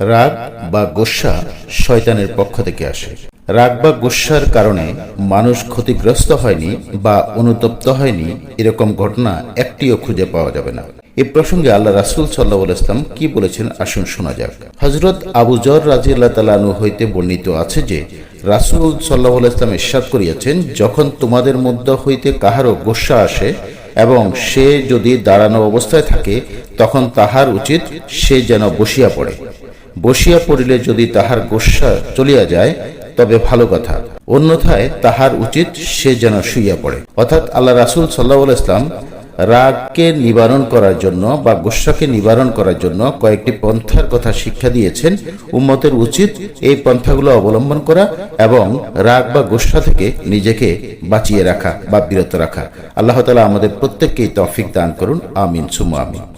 রাগ বা গোস্বা শয়তানের পক্ষ থেকে আসে। রাগ বা গোস্বার কারণে মানুষ ক্ষতিগ্রস্ত হয়নি বা অনুতপ্ত হয়নি, এরকম ঘটনা একটিও খুঁজে পাওয়া যাবে না। এ প্রসঙ্গে আল্লাহ রাসুল সাল্লাহ ইসলাম কি বলেছেন আসুন শোনা যাক। হজরত আবু জর রাজি আল্লাহ হইতে বর্ণিত আছে যে, রাসুল সাল্লাহ ইসলাম ইস্বাদ করিয়াছেন, যখন তোমাদের মধ্য হইতে কাহারও গোস্বা আসে এবং সে যদি দাঁড়ানো অবস্থায় থাকে, তখন তাহার উচিত সে যেন বসিয়া পড়ে। বসিয়া পড়িলে যদি তাহার গোস্বা চলিয়া যায়, তবে ভালো কথা। অন্যথায় তাহার উচিত সে যেন শুইয়া পড়ে। অর্থাৎ আল্লাহ রাসুল সাল্লাহ ইসলাম রাগকে নিবারণ করার জন্য বা গোস্বাকে নিবারণ করার জন্য কয়েকটি পন্থার কথা শিক্ষা দিয়েছেন। উম্মতের উচিত এই পন্থাগুলো অবলম্বন করা এবং রাগ বা গোস্বা থেকে নিজেকে বাঁচিয়ে রাখা বা বিরত রাখা। আল্লাহ তালা আমাদের প্রত্যেককেই তফিক দান করুন। আমিন সুমা আমিন।